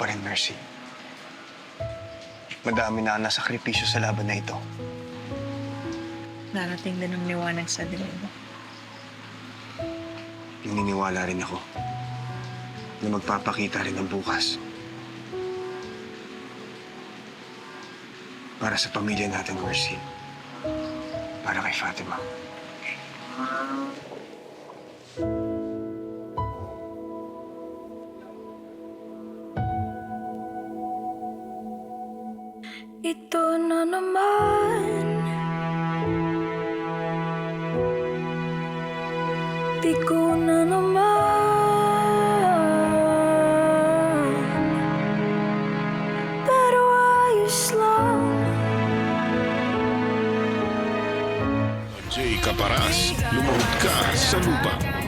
pa rin, Mercy. Madami na nasakripisyo sa laban na ito. Narating din ang liwanag sa dilim. Naniniwala rin ako na magpapakita rin ang bukas. Para sa pamilya natin, Mercy. Para kay Fatima. Ito na naman. Di ko na naman. Pero ayos lang. Jay Caparas, lumuhod ka sa lupa.